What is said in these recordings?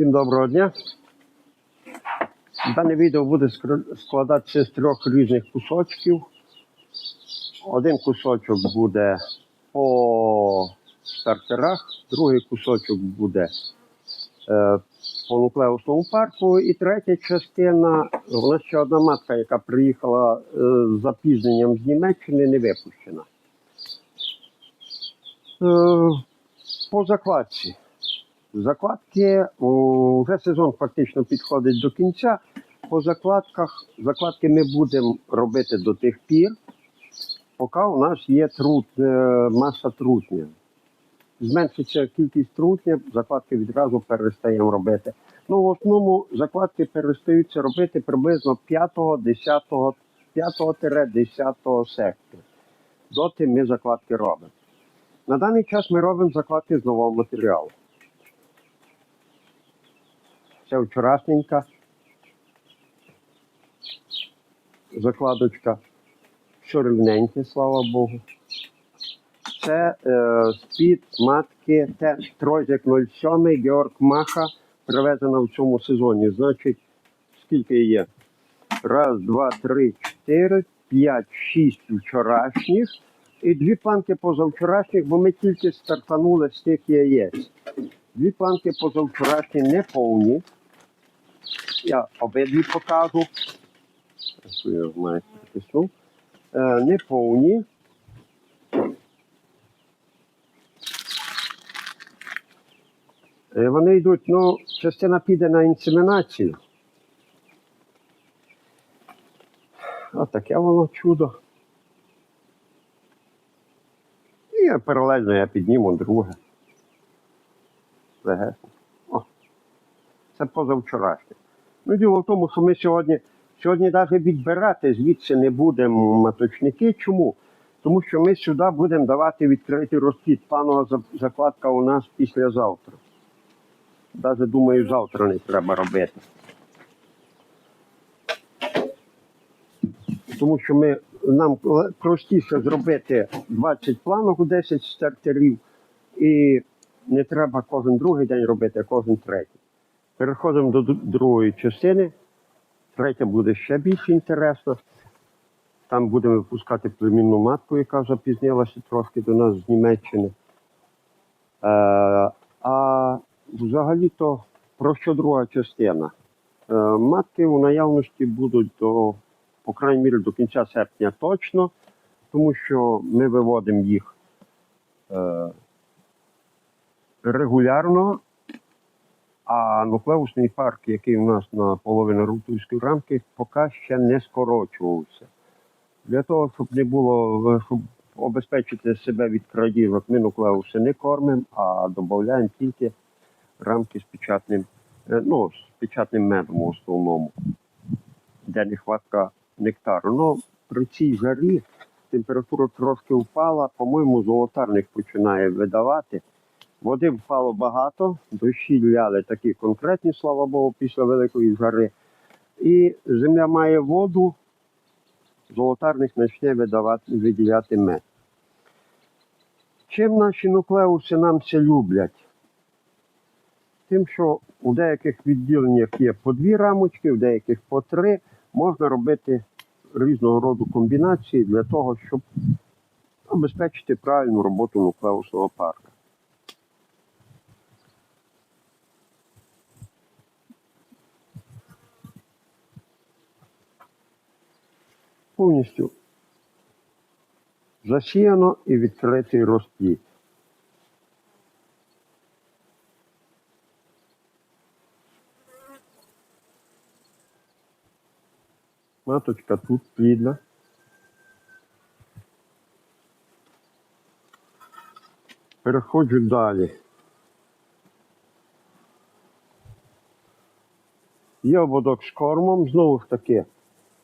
Всім доброго дня. Дане відео буде складатися з трьох різних кусочків. Один кусочок буде по стартерах, другий кусочок буде е, по нуклеусному парку, і третя частина, нас ще одна матка, яка приїхала е, з запізненням з Німеччини, не випущена. Е, по закладці. Закладки, вже сезон фактично підходить до кінця. По закладках, закладки ми будемо робити до тих пір, поки у нас є трут, е, маса трутня. Зменшиться кількість трутня, закладки відразу перестаємо робити. Ну, в основному закладки перестаються робити приблизно 5-10 5-10. Доти ми закладки робимо. На даний час ми робимо закладки з нового матеріалу. Це вчорашненька закладочка. Що рівненьке, слава Богу. Це е, з-під матки те, Тройзик 07 Георг Маха привезена в цьому сезоні. Значить, скільки є? Раз, два, три, чотири, п'ять, шість вчорашніх і дві планки позавчорашніх, бо ми тільки стартанули з тих яєць. Дві планки позавчорашні не повні. Я обидві покажу. Що я маю притиснув. Не повні. Вони йдуть, ну, частина піде на інсемінацію. Отаке воно чудо. І паралельно я підніму друге. О. Це позавчорашнє. Ну, діло в тому, що ми сьогодні, сьогодні навіть відбирати звідси не будемо маточники. Чому? Тому що ми сюди будемо давати відкритий розплід. Планова закладка у нас післязавтра. Навіть думаю, завтра не треба робити. Тому що ми, нам простіше зробити 20 планок у 10 стартерів, і не треба кожен другий день робити, а кожен третій. Переходимо до другої частини. Третя буде ще більш інтересна. Там будемо випускати племінну матку, яка запізнилася трошки до нас з Німеччини. Е, а взагалі-то про що друга частина? Е, матки у наявності будуть до, по крайній мірі, до кінця серпня точно, тому що ми виводимо їх е, регулярно, а нуклеусний парк, який у нас на половину рутульської рамки, поки ще не скорочувався. Для того, щоб не було, щоб обезпечити себе від крадіжок, ми нуклеуси не кормимо, а додаємо тільки рамки з печатним, е, ну, з печатним медом в основному, де нехватка нектару. Ну, при цій жарі температура трошки впала, по-моєму, золотарник починає видавати. Води впало багато, дощі ляли такі конкретні, слава Богу, після великої жари. І земля має воду, золотарник почне видавати, виділяти мед. Чим наші нуклеуси нам це люблять? Тим, що у деяких відділеннях є по дві рамочки, в деяких по три. Можна робити різного роду комбінації для того, щоб обезпечити правильну роботу нуклеусного парка. Повністю засіяно і відкритий розплід. Маточка тут плідна. Переходжу далі. Є ободок з кормом, знову ж таки,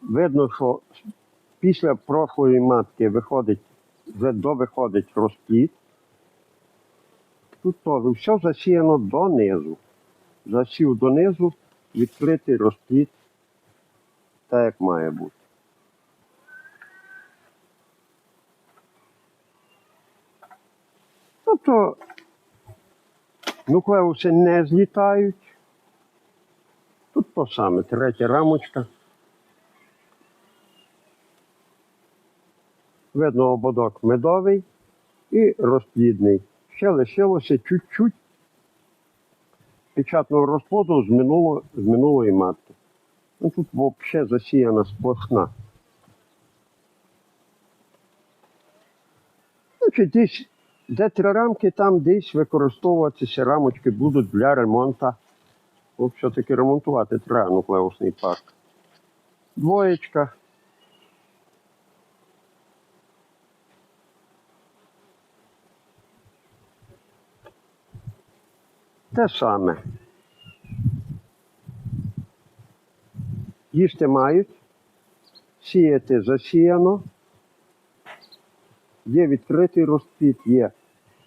видно, що після прошлої матки виходить, вже довиходить розплід. Тут теж все засіяно донизу. Засів донизу, відкритий розплід, так як має бути. Тобто нуклеуси не злітають, Тут То саме, третя рамочка. Видно ободок медовий і розплідний. Ще лишилося чуть-чуть печатного розплоду з, минуло, з минулої матки. Ну, тут взагалі засіяна сплошна. Значить, десь, де три рамки, там десь використовуватися рамочки будуть для ремонту. Все-таки ремонтувати треба нуклеусний парк. Двоєчка. Те саме. Їсти мають, сіяти засіяно. Є відкритий розплід, є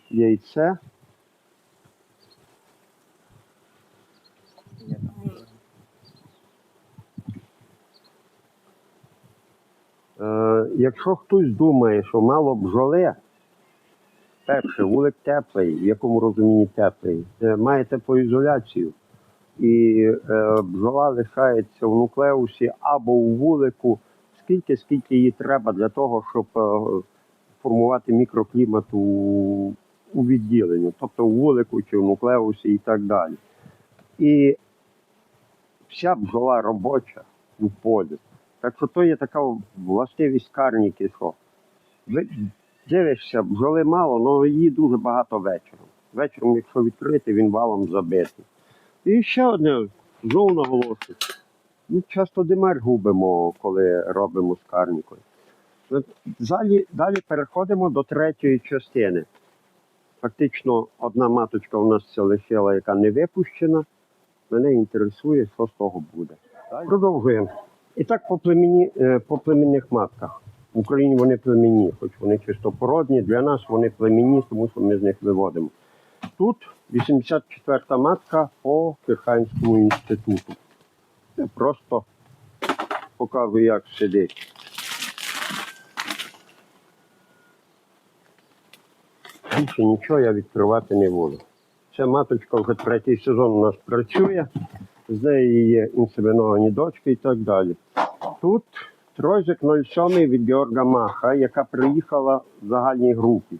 яйце. Е, якщо хтось думає, що мало бджоли, перше, вулик теплий, в якому розумінні теплий, має теплоізоляцію, і е, бджола лишається в нуклеусі або у вулику, скільки, скільки їй треба для того, щоб е, формувати мікроклімат у, у відділенні, тобто у вулику чи в нуклеусі і так далі. І вся бджола робоча у полі. Так що то є така властивість карніки, що дивишся, бджоли мало, але її дуже багато вечором. Вечором, якщо відкрити, він валом забитий. І ще одне, знову наголошую. Ми часто димар губимо, коли робимо з карнікою. Далі, далі переходимо до третьої частини. Фактично, одна маточка у нас це лишила, яка не випущена. Мене інтересує, що з того буде. Продовжуємо. І так по, племені, е, по племінних матках. В Україні вони племінні, хоч вони чистопородні. Для нас вони племінні, тому що ми з них виводимо. Тут 84-та матка по Кирханському інституту. Це просто показую, як сидить. Більше нічого я відкривати не буду. Ця маточка вже третій сезон у нас працює, з неї є інсеміновані дочки і так далі. Тут тройзик 07 від Георга Маха, яка приїхала в загальній групі.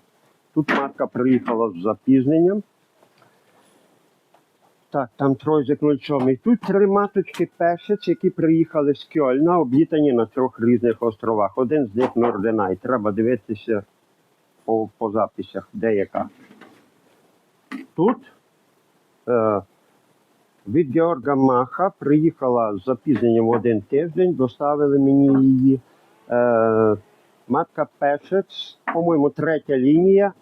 Тут матка приїхала з запізненням. Так, там тройзик 07. Тут три маточки пешець, які приїхали з Кьольна, облітані на трьох різних островах. Один з них Норденай. Треба дивитися по, по записях, де яка. Тут е, від Георга Маха приїхала з запізненням один тиждень, доставили мені її. Е, матка Пешець, по-моєму, третя лінія.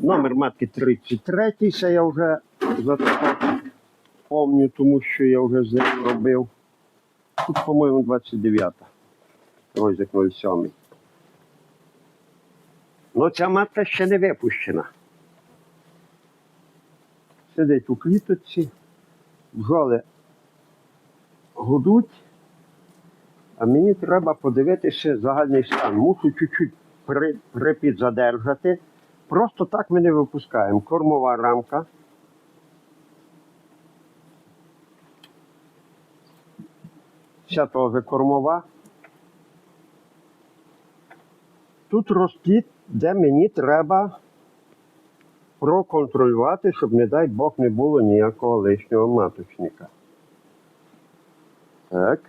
Номер матки 33, це я вже пам'ятаю, тому що я вже з нею робив. Тут, по-моєму, 29-та. Розик 07. Ну, ця матка ще не випущена. Сидить у кліточці, бджоли гудуть, а мені треба подивитися загальний стан. Мушу чуть-чуть при, припідзадержати. Просто так ми не випускаємо. Кормова рамка. Ця теж кормова. Тут розплід, де мені треба проконтролювати, щоб, не дай Бог, не було ніякого лишнього маточника. Так.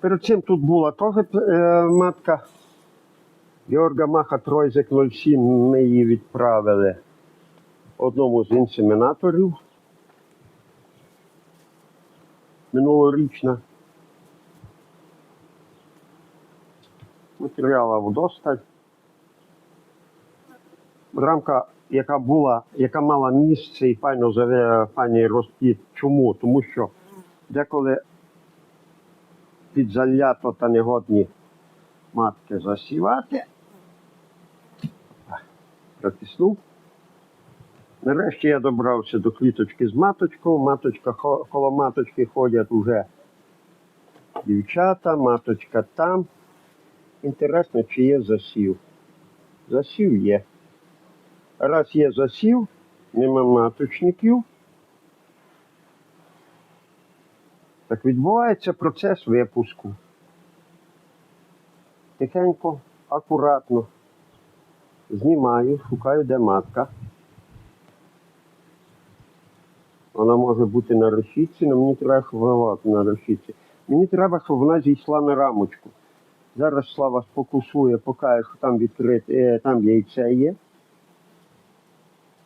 Перед цим тут була теж е, матка Георга Маха Тройзик 07. Ми її відправили одному з інсемінаторів минулорічна. Матеріала вдосталь. Рамка, яка була, яка мала місце і файно заве, файний розплід. Чому? Тому що деколи підзалято та негодні матки засівати. Протиснув. Нарешті я добрався до кліточки з маточкою. Маточка, коло маточки ходять уже дівчата, маточка там. Інтересно, чи є засів. Засів є. Раз є засів, нема маточників. Так відбувається процес випуску. Тихенько, акуратно. Знімаю, шукаю, де матка. Вона може бути на решітці, але мені треба, щоб вона на решітці. Мені треба, щоб вона зійшла на рамочку. Зараз Слава сфокусує, покаже, що там відкрите, там яйце є.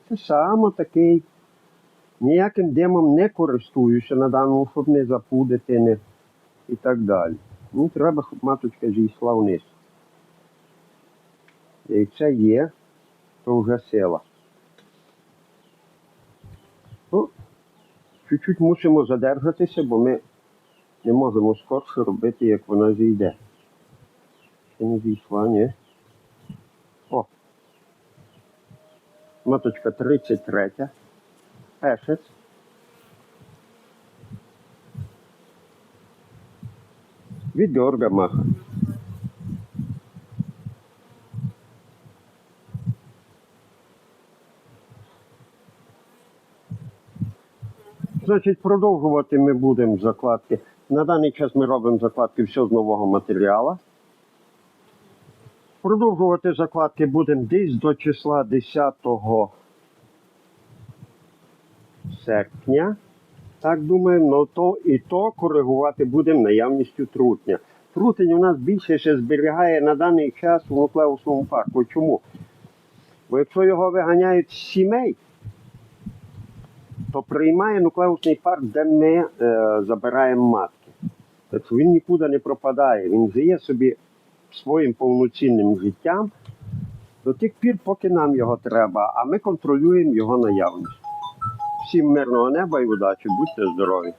Це саме такий. Ніяким димом не користуюся на даному, щоб не запудити не, і так далі. Мені треба, щоб маточка зійшла вниз. Яйце є, то вже сила. Ну, чуть-чуть мусимо задержатися, бо ми не можемо скорше робити, як вона зійде. Ще не зійшла, ні. О. Маточка 33. Пешець. Відьорга маха. Значить, продовжувати ми будемо закладки. На даний час ми робимо закладки все з нового матеріалу. Продовжувати закладки будемо десь до числа 10 серпня. Так думаємо, ну то і то коригувати будемо наявністю трутня. Трутень у нас більше ще зберігає на даний час у нуклеусному парку. Чому? Бо якщо його виганяють з сімей, то приймає нуклеусний парк, де ми е, забираємо матки. Тобто він нікуди не пропадає, він жиє собі своїм повноцінним життям до тих пір, поки нам його треба, а ми контролюємо його наявність. Всім мирного неба і удачі, будьте здорові!